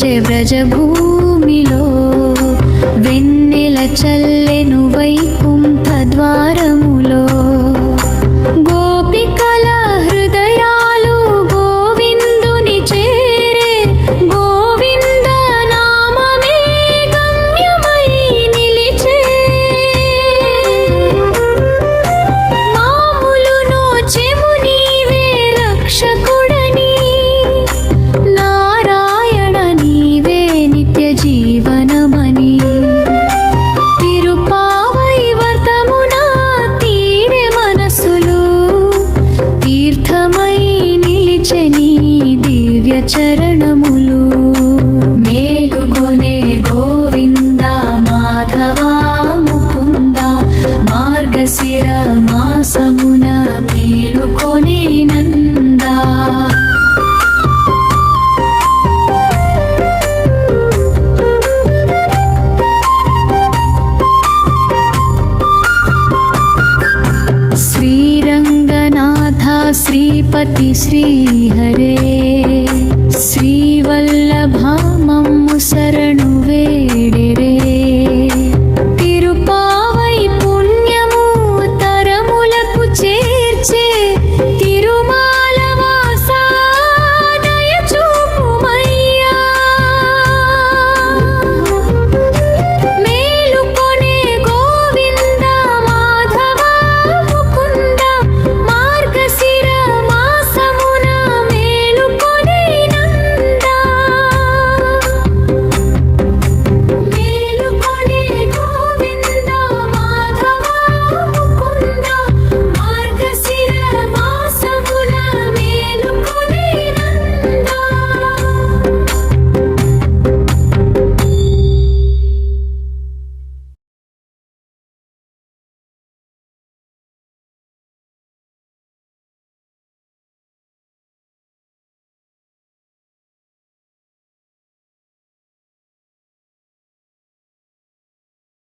వచ్చే బ్రజభూమిలో వెన్నెల చల్లెను వైపు చరణములు మేలుకొనే గోవింద మాధవా ముకుంద మార్గశిర మాసమున మేలుకొనే నంద. श्रीरङ्गनाथ श्रीपति श्रीहरे